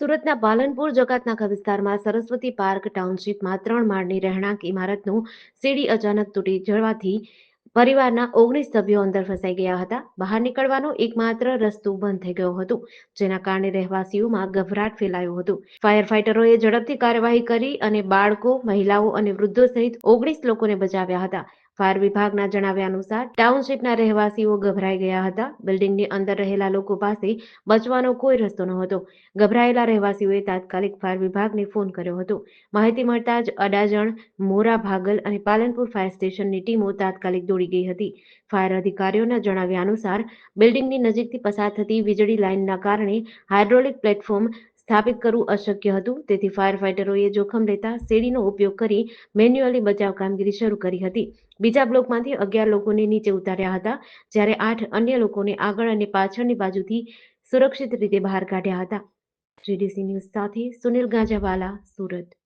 સુરતના પાલનપુર જકાતનાકા વિસ્તારમાં સરસ્વતી પાર્ક ટાઉનશીપમાં ત્રણ માળની રહેણાંક ઇમારતનું સીડી અચાનક તૂટી જવાથી પરિવારના ઓગણીસ સભ્યો અંદર ફસાઈ ગયા હતા. બહાર નીકળવાનો એકમાત્ર રસ્તો બંધ થઈ ગયો હતો, જેના કારણે રહેવાસીઓમાં ગભરાટ ફેલાયો હતો. ફાયર ફાઈટરોએ ઝડપથી કાર્યવાહી કરી અને બાળકો, મહિલાઓ અને વૃદ્ધો સહિત ઓગણીસ લોકોને બચાવ્યા હતા. ફાયર વિભાગના જણાવ્યા અનુસાર, ટાઉનશીપના રહેવાસીઓ ગભરાઈ ગયા હતા. બિલ્ડિંગની અંદર રહેલા લોકો પાસે બચવાનો કોઈ રસ્તો નહોતો. ગભરાયેલા રહેવાસીઓએ તાત્કાલિક ફાયર વિભાગને ફોન કર્યો હતો. માહિતી મળતા જ અડાજણ, મોરા ભાગલ અને પાલનપુર ફાયર સ્ટેશનની ટીમો તાત્કાલિક દોડી ગઈ હતી. ફાયર અધિકારીઓના જણાવ્યા અનુસાર, બિલ્ડિંગની નજીકથી પસાર થતી વીજળી લાઇનના કારણે હાઇડ્રોલિક પ્લેટફોર્મ સ્થાપિત કરવું અશક્ય હતું. તેથી ફાયર ફાઈટરોએ જોખમ લેતા શેડીનો ઉપયોગ કરી મેન્યુઅલી બચાવ કામગીરી શરૂ કરી હતી. બીજા બ્લોકમાંથી અગિયાર લોકોને નીચે ઉતાર્યા હતા, જ્યારે આઠ અન્ય લોકોને આગળ અને પાછળની બાજુથી સુરક્ષિત રીતે બહાર કાઢ્યા હતા. જીડીસી ન્યૂઝ સાથે સુનિલ ગાંજાવાલા, સુરત.